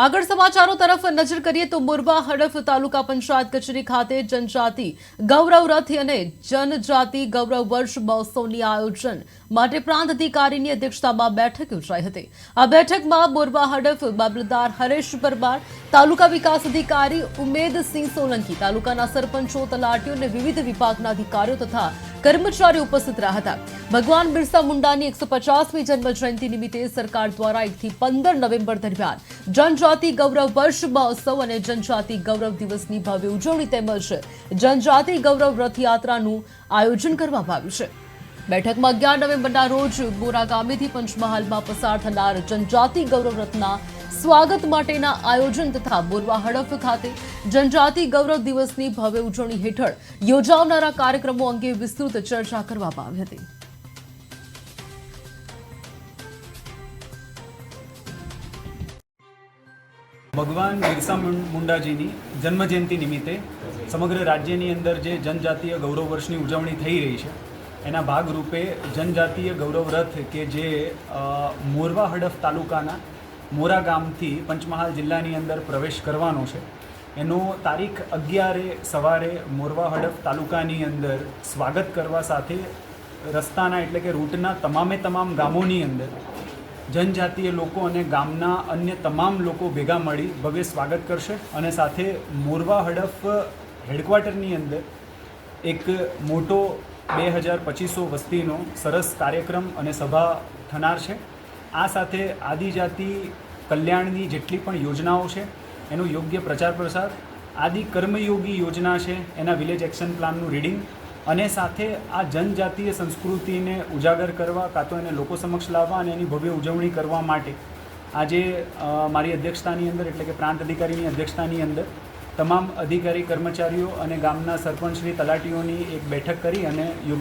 આગળ સમાચારો તરફ નજર કરીએ તો મોરબા હડફ તાલુકા પંચાયત કચેરી ખાતે જનજાતિ ગૌરવ રથ અને જનજાતિ ગૌરવ વર્ષ મહોત્સવની આયોજન માટે પ્રાંત અધિકારીની અધ્યક્ષતામાં બેઠક યોજાઈ હતી. આ બેઠકમાં મોરબા હડફ મામલતદાર હરેશ પરમાર, તાલુકા વિકાસ અધિકારી ઉમેદસિંહ સોલંકી, તાલુકાના સરપંચો, તલાટીઓ અને વિવિધ વિભાગના અધિકારીઓ તથા કર્મચારીઓ ઉપસ્થિત રહ્યા હતા. ભગવાન બિરસા મુંડાની એકસો પચાસમી જન્મ જયંતિ નિમિત્તે સરકાર દ્વારા એકથી પંદર નવેમ્બર દરમિયાન જનજાતિ ગૌરવ વર્ષ મહોત્સવ અને જનજાતિ ગૌરવ દિવસની ભવ્ય ઉજવણી તેમજ જનજાતિ ગૌરવ રથયાત્રાનું આયોજન કરવામાં આવ્યું છે. બેઠકમાં અગિયાર નવેમ્બરના રોજ બોરા ગામેથી પંચમહાલમાં પસાર થનાર જનજાતિ ગૌરવ રથના સ્વાગત માટેના આયોજન તથા બોરવા હડફ ખાતે જનજાતિ ગૌરવ દિવસની ભવ્ય ઉજવણી હેઠળ યોજાનારા કાર્યક્રમો અંગે વિસ્તૃત ચર્ચા કરવામાં આવી હતી. ભગવાન બિરસા મુંડાજીની જન્મજયંતિ નિમિત્તે સમગ્ર રાજ્યની અંદર જે જનજાતીય ગૌરવ વર્ષની ઉજવણી થઈ રહી છે એના ભાગરૂપે જનજાતીય ગૌરવ રથ કે જે મોરવા હડફ તાલુકાના મોરા ગામથી પંચમહાલ જિલ્લાની અંદર પ્રવેશ કરવાનો છે. એનો તારીખ અગિયારે સવારે મોરવા હડફ તાલુકાની અંદર સ્વાગત કરવા સાથે રસ્તાના એટલે કે રૂટના તમામે તમામ ગામોની અંદર જનજાતીય લોકો અને ગામના અન્ય તમામ લોકો ભેગા મળી ભવ્ય સ્વાગત કરશે અને સાથે મોરવા હડફ હેડક્વાર્ટરની અંદર એક મોટો બે હજાર પચીસો વસ્તીનો સરસ કાર્યક્રમ અને સભા થનાર છે. આ સાથે આદિજાતિ કલ્યાણની જેટલી પણ યોજનાઓ છે, એનો યોગ્ય પ્રચાર પ્રસાર, આદિ કર્મયોગી યોજના છે, એના વિલેજ એક્શન પ્લાનનું રીડિંગ અને સાથે આ જનજાતીય સંસ્કૃતિને ઉજાગર કરવા કાં તો એને લોકો સમક્ષ લાવવા અને એની ભવ્ય ઉજવણી કરવા માટે આજે મારી અધ્યક્ષતાની અંદર એટલે કે પ્રાંત અધિકારીની અધ્યક્ષતાની અંદર તમામ અધિકારી કર્મચારીઓ અને ગામના સરપંચશ્રી તલાટીઓની એક બેઠક કરી અને યોગ્ય